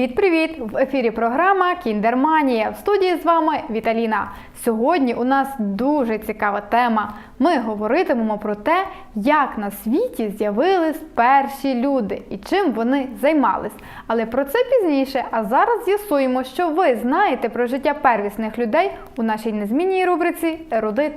Привіт-привіт! В ефірі програма Кіндерманія. В студії з вами Віталіна. Сьогодні у нас дуже цікава тема. Ми говоритимемо про те, як на світі з'явились перші люди і чим вони займались. Але про це пізніше. А зараз з'ясуємо, що ви знаєте про життя первісних людей у нашій незмінній рубриці Ерудит.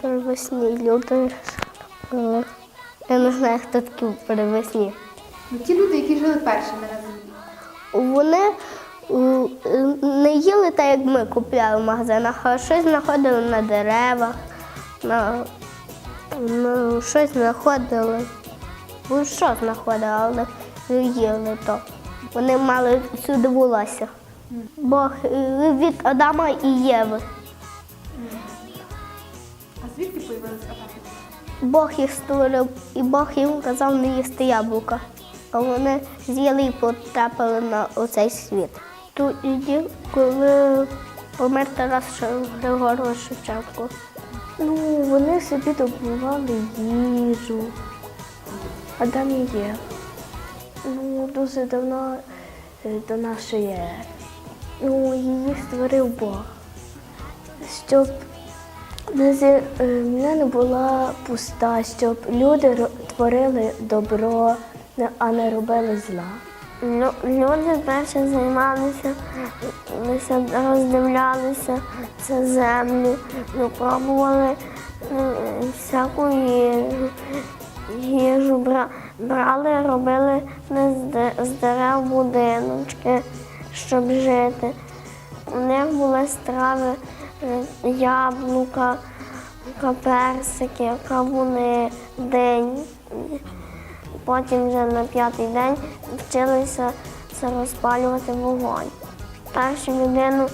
Первесні люди. Е, Я не знаю, хто такі первесні. Ті люди, які жили першими на землі. Вони не їли так, як ми купляли в магазинах, а щось знаходили на деревах, на, на щось знаходили. Ну, що знаходили, але їли то. Вони мали всюди волосся. Бог е, від Адама і Єви. А звідки появилися атаки? Бог їх створив, і Бог їм казав не їсти яблука. А вони з'їли і потрапили на оцей світ. Тоді, коли помер Тарас Григорович Шевченко. Ну, вони собі добували їжу. Адам і Єва. Ну, дуже давно е, до нашої ери. Ну, її створив Бог. Щоб Земля не була пуста, щоб люди творили добро, а не робили зла. Люди перше займалися, роздивлялися цю землю, ну, пробували е, всяку їжу, їжу бра- брали, робили з дерев будиночки, щоб жити. У них були страви яблука, персики, кавуни, день. Потім вже на п'ятий день вчилися розпалювати вогонь. Першу людину,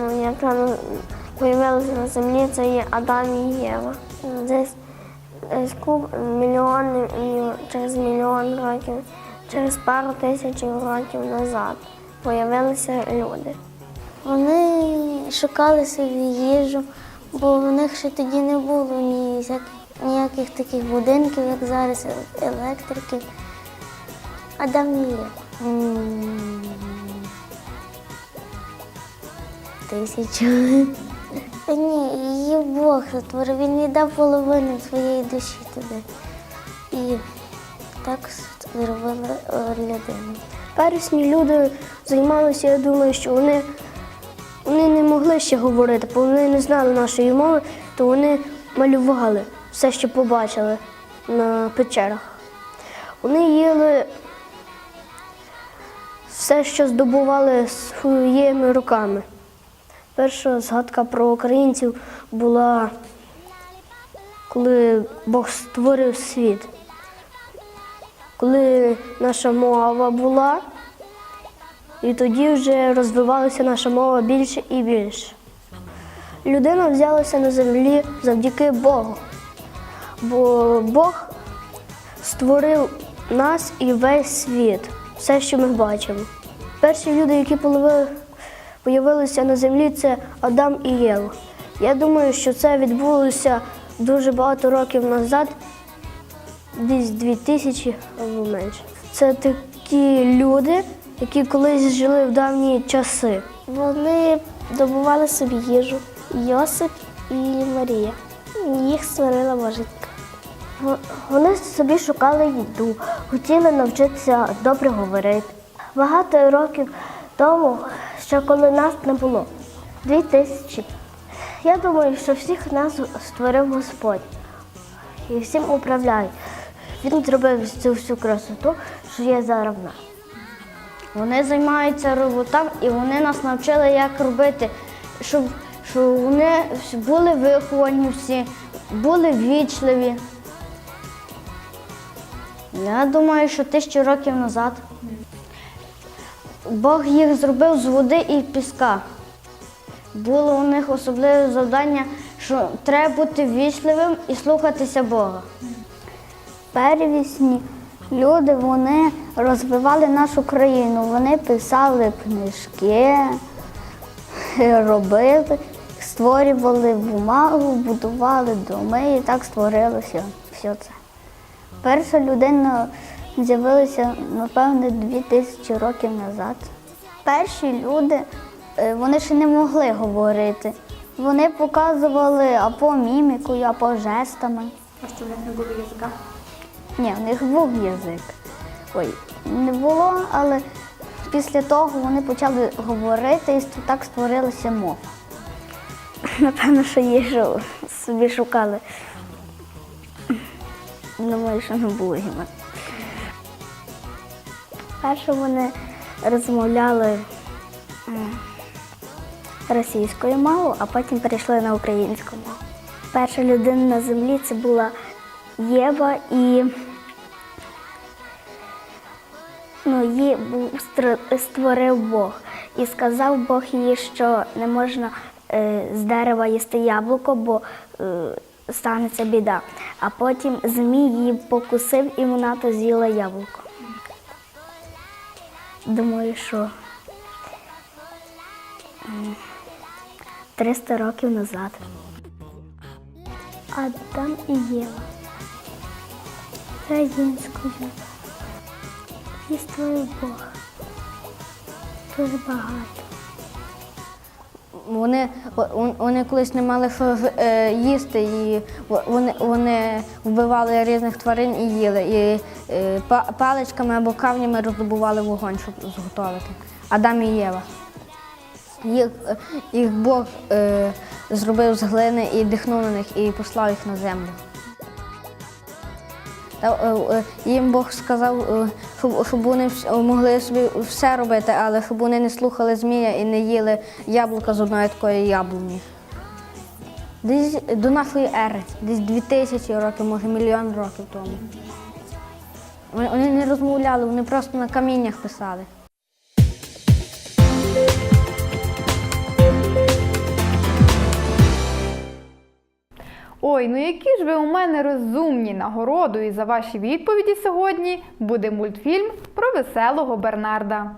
ну, яка з'явилася на землі, це є Адам і Єва. Десь куб мільйон, через мільйон років, через пару тисяч років назад з'явилися люди. Вони шукали собі їжу, бо в них ще тоді не було ніяких таких будинків, як зараз, електриків. Адам і Єва. М, Тисячу. Ні, її Бог створив, він віддав половину своєї душі туди. І так зробила е, людину. Пересні люди займалися, я думаю, що вони, вони не могли ще говорити, бо вони не знали нашої мови, то вони малювали все, що побачили на печерах. Вони їли все, що здобували своїми руками. Перша згадка про українців була, коли Бог створив світ. Коли наша мова була, і тоді вже розвивалася наша мова більше і більше. Людина взялася на землі завдяки Богу, бо Бог створив нас і весь світ, все, що ми бачимо. Перші люди, які появилися на землі, це Адам і Єва. Я думаю, що це відбулося дуже багато років назад, десь дві тисячі або менше. Це такі люди, які колись жили в давні часи. Вони добували собі їжу. Йосип і Марія. Їх створила боженька. Вони собі шукали їду, хотіли навчитися добре говорити. Багато років тому, ще коли нас не було, дві тисячі. Я думаю, що всіх нас створив Господь і всім управляє. Він зробив цю всю красоту, що є зараз в нас. Вони займаються роботам і вони нас навчили, як робити, щоб, щоб вони були виховані всі, були вічливі. Я думаю, що тисячу років назад Бог їх зробив з води і піска. Було у них особливе завдання, що треба бути вічливим і слухатися Бога. Первісні люди вони розвивали нашу країну. Вони писали книжки, робили створювали бумагу, будували доми і так створилося все це. Перша людина з'явилася, напевне, 2000 років назад. Перші люди е, вони ще не могли говорити. Вони показували або мімікою, або жестами. А що в них не було язика? Ні, в них був язик. Ой, не було, але після того вони почали говорити і так створилася мова. Напевно, що їжу собі шукали. Думаю, що не було гіма. Перше вони розмовляли російською мовою, а потім перейшли на українську мову. Перша людина на землі це була Єва і ну, її створив Бог. І сказав Бог їй, що не можна е, з дерева їсти яблуко, бо е, станеться біда. А потім змій її покусив і вона то з'їла яблуко. Думаю, що 300 років назад. Адам і Єва. Українською. І створив Бог. Дуже багато. Вони, вони колись не мали що е, їсти, і вони, вони вбивали різних тварин і їли. І е, паличками або камнями роздобували вогонь, щоб зготовити. Адам і Єва. Їх, їх Бог е, зробив з глини і дихнув на них і послав їх на землю. Е, е, їм Бог сказав, е, щоб, вони могли собі все робити, але щоб вони не слухали змія і не їли яблука з одної такої яблуні. Десь до нашої ери, десь дві тисячі років, може мільйон років тому. Вони не розмовляли, вони просто на каміннях писали. Ой, ну які ж ви у мене розумні нагородою за ваші відповіді сьогодні буде мультфільм про веселого Бернарда.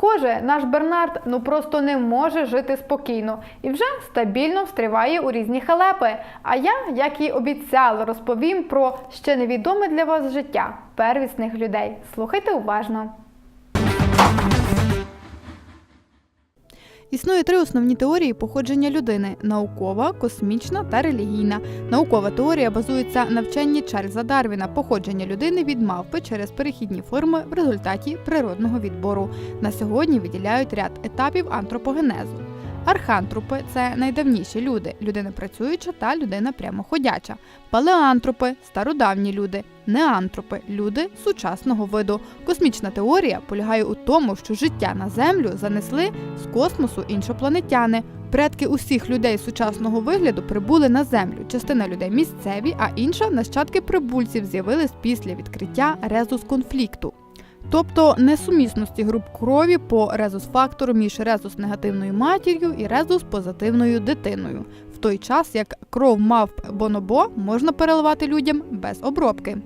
Схоже, наш Бернард ну просто не може жити спокійно і вже стабільно встріває у різні халепи. А я, як і обіцяла, розповім про ще невідоме для вас життя первісних людей. Слухайте уважно. Існує три основні теорії походження людини: наукова, космічна та релігійна. Наукова теорія базується на вченні Чарльза Дарвіна походження людини від мавпи через перехідні форми в результаті природного відбору. На сьогодні виділяють ряд етапів антропогенезу. Архантропи це найдавніші люди, людина працююча та людина прямоходяча. Палеантропи стародавні люди, неантропи люди сучасного виду. Космічна теорія полягає у тому, що життя на землю занесли з космосу іншопланетяни. Предки усіх людей сучасного вигляду прибули на землю. Частина людей місцеві, а інша нащадки прибульців з'явились після відкриття резус-конфлікту. Тобто несумісності груп крові по резус-фактору між резус-негативною матір'ю і резус-позитивною дитиною, в той час як кров мавп бонобо можна переливати людям без обробки.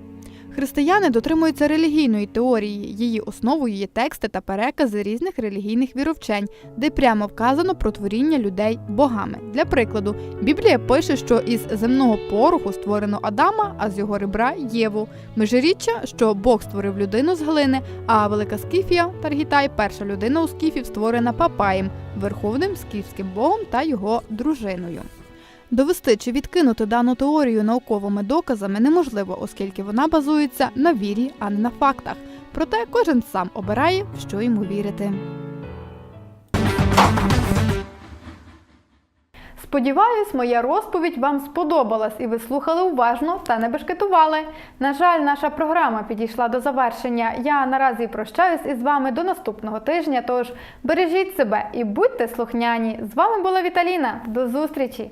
Християни дотримуються релігійної теорії. Її основою є тексти та перекази різних релігійних віровчень, де прямо вказано про творіння людей богами. Для прикладу, Біблія пише, що із земного пороху створено Адама, а з його ребра Єву. Межиріччя, що Бог створив людину з глини, а велика Скіфія Таргітай, перша людина у скіфів, створена Папаєм, верховним скіфським богом та його дружиною. Довести чи відкинути дану теорію науковими доказами неможливо, оскільки вона базується на вірі, а не на фактах. Проте кожен сам обирає, в що йому вірити. Сподіваюсь, моя розповідь вам сподобалась і ви слухали уважно та не бешкетували. На жаль, наша програма підійшла до завершення. Я наразі прощаюсь із вами до наступного тижня. Тож бережіть себе і будьте слухняні. З вами була Віталіна. До зустрічі!